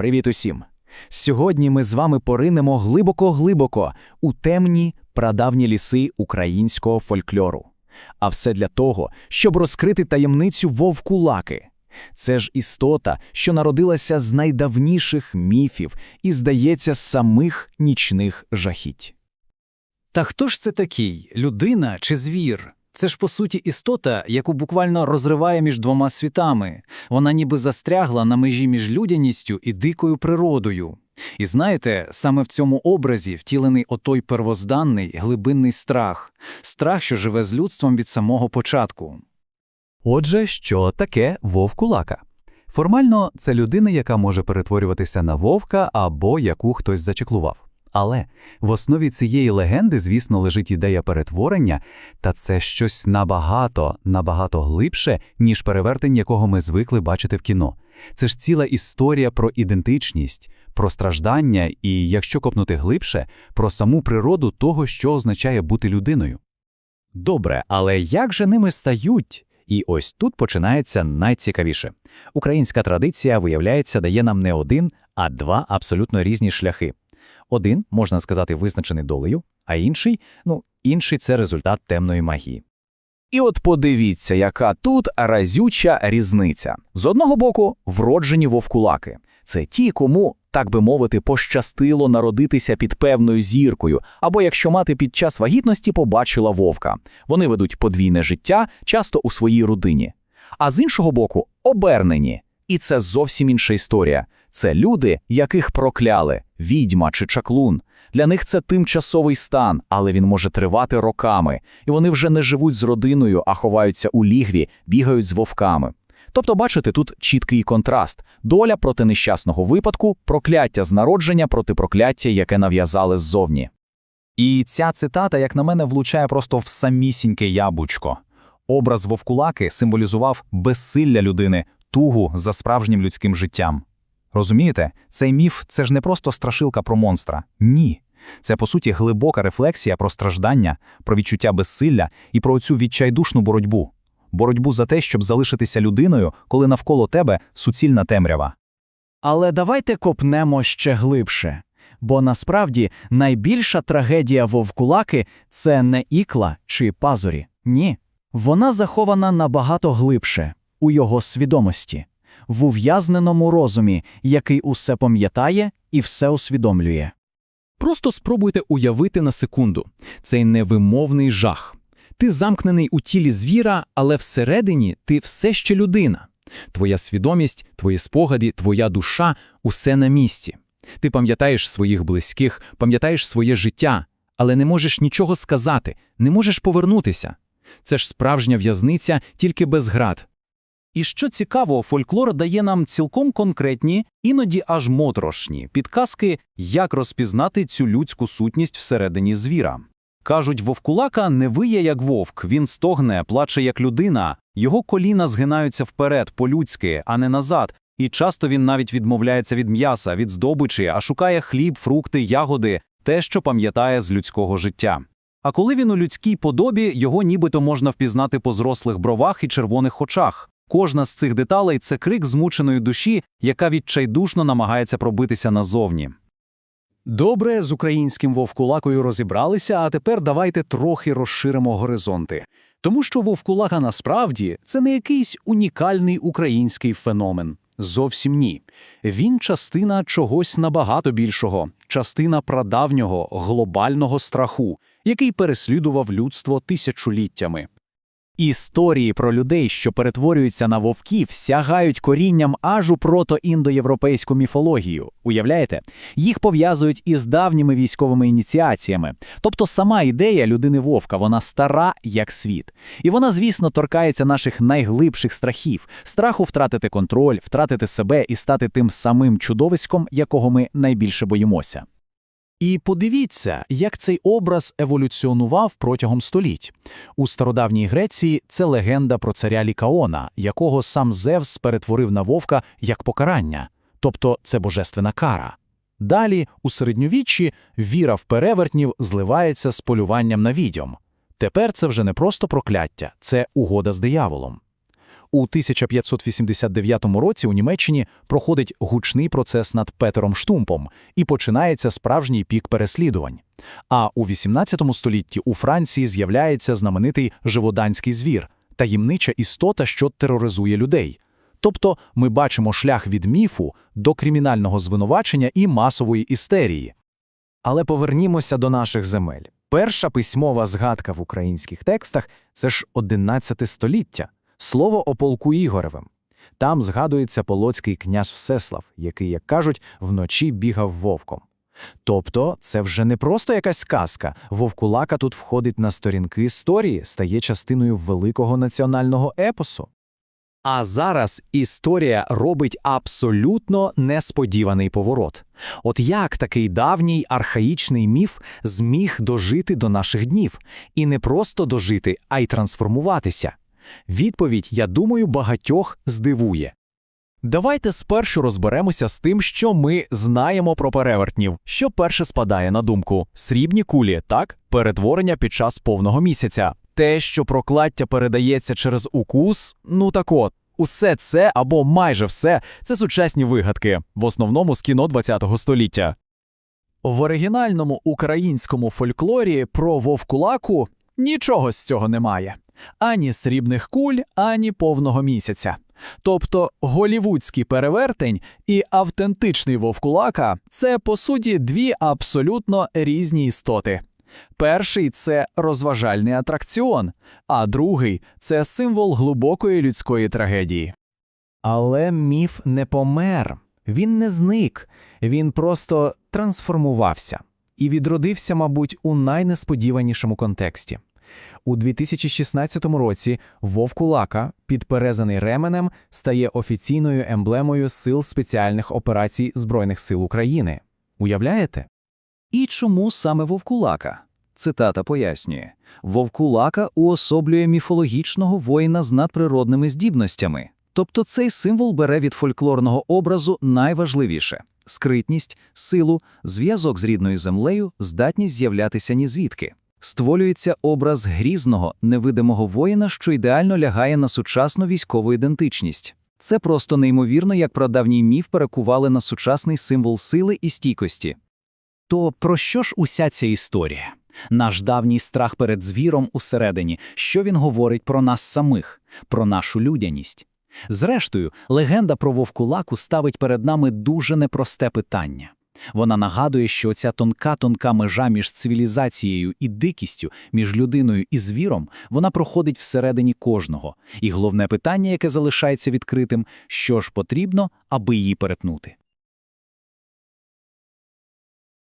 Привіт усім! Сьогодні ми з вами поринемо глибоко-глибоко у темні прадавні ліси українського фольклору. А все для того, щоб розкрити таємницю вовкулаки. Це ж істота, що народилася з найдавніших міфів і, здається, з самих нічних жахіть. Та хто ж це такий людина чи звір? Це ж по суті істота, яку буквально розриває між двома світами. Вона ніби застрягла на межі між людяністю і дикою природою. І знаєте, саме в цьому образі втілений отой первозданний глибинний страх, страх, що живе з людством від самого початку. Отже, що таке вовкулака? Формально, це людина, яка може перетворюватися на вовка або яку хтось зачеклував. Але в основі цієї легенди, звісно, лежить ідея перетворення, та це щось набагато, набагато глибше, ніж перевертень, якого ми звикли бачити в кіно. Це ж ціла історія про ідентичність, про страждання і, якщо копнути глибше, про саму природу того, що означає бути людиною. Добре, але як же ними стають? І ось тут починається найцікавіше. Українська традиція, виявляється, дає нам не один, а два абсолютно різні шляхи. Один, можна сказати, визначений долею, а інший, ну, інший це результат темної магії. І от подивіться, яка тут разюча різниця. З одного боку, вроджені вовкулаки. Це ті, кому, так би мовити, пощастило народитися під певною зіркою, або якщо мати під час вагітності побачила вовка. Вони ведуть подвійне життя, часто у своїй родині. А з іншого боку, обернені. І це зовсім інша історія. Це люди, яких прокляли відьма чи чаклун. Для них це тимчасовий стан, але він може тривати роками, і вони вже не живуть з родиною, а ховаються у лігві, бігають з вовками. Тобто, бачите, тут чіткий контраст: доля проти нещасного випадку, прокляття з народження проти прокляття, яке нав'язали ззовні. І ця цитата, як на мене, влучає просто в самісіньке яблучко. Образ вовкулаки символізував безсилля людини, тугу за справжнім людським життям. Розумієте, цей міф це ж не просто страшилка про монстра. Ні. Це, по суті, глибока рефлексія про страждання, про відчуття безсилля і про цю відчайдушну боротьбу. Боротьбу за те, щоб залишитися людиною, коли навколо тебе суцільна темрява. Але давайте копнемо ще глибше. Бо насправді найбільша трагедія вовкулаки це не ікла чи пазурі. Ні. Вона захована набагато глибше у його свідомості в ув'язненому розумі, який усе пам'ятає і все усвідомлює. Просто спробуйте уявити на секунду цей невимовний жах. Ти замкнений у тілі звіра, але всередині ти все ще людина. Твоя свідомість, твої спогади, твоя душа усе на місці. Ти пам'ятаєш своїх близьких, пам'ятаєш своє життя, але не можеш нічого сказати, не можеш повернутися. Це ж справжня в'язниця тільки без град, І що цікаво, фольклор дає нам цілком конкретні, іноді аж моторошні підказки, як розпізнати цю людську сутність всередині звіра. Кажуть, вовкулака не виє як вовк, він стогне, плаче як людина, його коліна згинаються вперед, по-людськи, а не назад, і часто він навіть відмовляється від м'яса, від здобичі, а шукає хліб, фрукти, ягоди, те, що пам'ятає з людського життя. А коли він у людській подобі, його нібито можна впізнати по зрослих бровах і червоних очах. Кожна з цих деталей це крик змученої душі, яка відчайдушно намагається пробитися назовні. Добре, з українським вовкулакою розібралися, а тепер давайте трохи розширимо горизонти. Тому що вовкулака насправді це не якийсь унікальний український феномен. Зовсім ні. Він частина чогось набагато більшого, частина прадавнього глобального страху, який переслідував людство тисячоліттями. Історії про людей, що перетворюються на вовків, сягають корінням аж у протоіндоєвропейську міфологію. Уявляєте? Їх пов'язують із давніми військовими ініціаціями. Тобто сама ідея людини вовка, вона стара як світ. І вона, звісно, торкається наших найглибших страхів: страху втратити контроль, втратити себе і стати тим самим чудовиськом, якого ми найбільше боїмося. І подивіться, як цей образ еволюціонував протягом століть. У стародавній Греції це легенда про царя Лікаона, якого сам Зевс перетворив на вовка як покарання, тобто це божественна кара. Далі, у середньовіччі, віра в перевертнів зливається з полюванням на відьом. Тепер це вже не просто прокляття, це угода з дияволом. У 1589 році у Німеччині проходить гучний процес над Петером Штумпом і починається справжній пік переслідувань. А у 18 столітті у Франції з'являється знаменитий живоданський звір – таємнича істота, що тероризує людей. Тобто ми бачимо шлях від міфу до кримінального звинувачення і масової істерії. Але повернімося до наших земель. Перша письмова згадка в українських текстах це ж 11 століття, слово о полку Ігоревим. Там згадується полоцький князь Всеслав, який, як кажуть, вночі бігав вовком. Тобто це вже не просто якась сказка, вовкулака тут входить на сторінки історії, стає частиною великого національного епосу. А зараз історія робить абсолютно несподіваний поворот. От як такий давній архаїчний міф зміг дожити до наших днів? І не просто дожити, а й трансформуватися? Відповідь, я думаю, багатьох здивує. Давайте спершу розберемося з тим, що ми знаємо про перевертнів. Що перше спадає на думку? Срібні кулі, так? Перетворення під час повного місяця. Те, що прокляття передається через укус, ну так от, усе це або майже все це сучасні вигадки, в основному з кіно ХХ століття. В оригінальному українському фольклорі про вовкулаку нічого з цього немає. Ані срібних куль, ані повного місяця. Тобто голівудський перевертень і автентичний вовкулака це по суті дві абсолютно різні істоти. Перший це розважальний атракціон, а другий це символ глибокої людської трагедії. Але міф не помер, він не зник, він просто трансформувався і відродився, мабуть, у найнесподіванішому контексті. У 2016 році вовкулака, підперезаний ременем, стає офіційною емблемою Сил спеціальних операцій Збройних сил України. Уявляєте? І чому саме вовкулака? Цитата пояснює: Вовкулака уособлює міфологічного воїна з надприродними здібностями. Тобто цей символ бере від фольклорного образу найважливіше скритність, силу, зв'язок з рідною землею, здатність з'являтися нізвідки. Створюється образ грізного, невидимого воїна, що ідеально лягає на сучасну військову ідентичність. Це просто неймовірно, як прадавній міф перекували на сучасний символ сили і стійкості. То про що ж уся ця історія? Наш давній страх перед звіром усередині, що він говорить про нас самих, про нашу людяність. Зрештою, легенда про вовкулаку ставить перед нами дуже непросте питання. Вона нагадує, що ця тонка-тонка межа між цивілізацією і дикістю, між людиною і звіром, вона проходить всередині кожного. І головне питання, яке залишається відкритим, що ж потрібно, аби її перетнути.